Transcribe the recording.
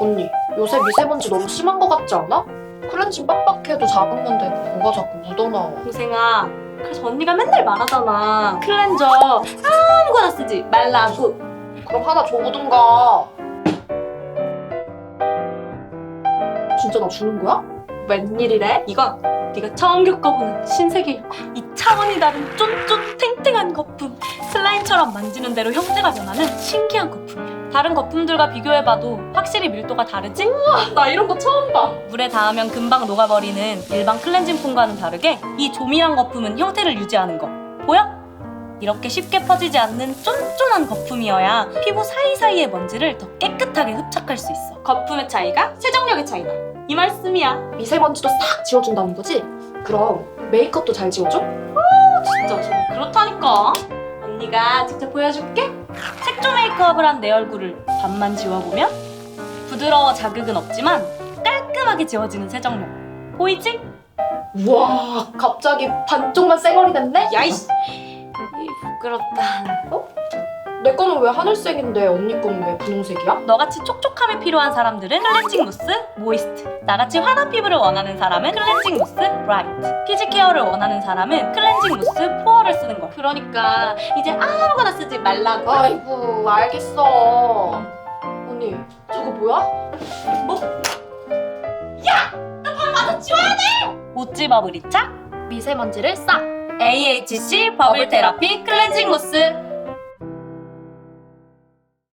언니, 요새 미세먼지 너무 심한 거 같지 않아? 클렌징 빡빡해도 작았는데 뭐가 자꾸 묻어나와. 동생아 그래서 언니가 맨날 말하잖아 클렌저 아무거나 쓰지 말라고 그럼 하나 줘보든가. 진짜 나 주는 거야? 웬일이래? 이건 네가 처음 겪어보는 신세계 이 차원이 다른 쫀쫀 탱탱한 거품 슬라임처럼 만지는 대로 형태가 변하는 신기한 거품이야 다른 거품들과 비교해봐도 확실히 밀도가 다르지? 나 이런 거 처음 봐. 물에 닿으면 금방 녹아버리는 일반 클렌징 폼과는 다르게 이 조밀한 거품은 형태를 유지하는 거 보여? 이렇게 쉽게 퍼지지 않는 쫀쫀한 거품이어야 피부 사이사이의 먼지를 더 깨끗하게 흡착할 수 있어 거품의 차이가 세정력의 차이다 이 말씀이야 미세먼지도 싹 지워준다는 거지? 그럼 메이크업도 잘 지워줘? 진짜 정말 그렇다니까 언니가 직접 보여줄게. 색조 메이크업을 한 내 얼굴을 반만 지워보면 부드러워 자극은 없지만 깔끔하게 지워지는 세정력 보이지? 우와, 갑자기 반쪽만 쌩얼이 됐네? 야이씨. 부끄럽다 내 거는 왜 하늘색인데 언니 거는 왜 분홍색이야? 너같이 촉촉함이 필요한 사람들은 클렌징 무스 모이스트. 나같이 환한 피부를 원하는 사람은 클렌징 무스 브라이트. 피지 케어를 원하는 사람은 클렌징 무스 포어를 쓰는 거야 그러니까 이제 아무거나 쓰지 말라고. 아이고, 알겠어. 언니, 저거 뭐야? 모찌 버블 이착 미세먼지를 싹! AHC 버블 테라피 클렌징 무스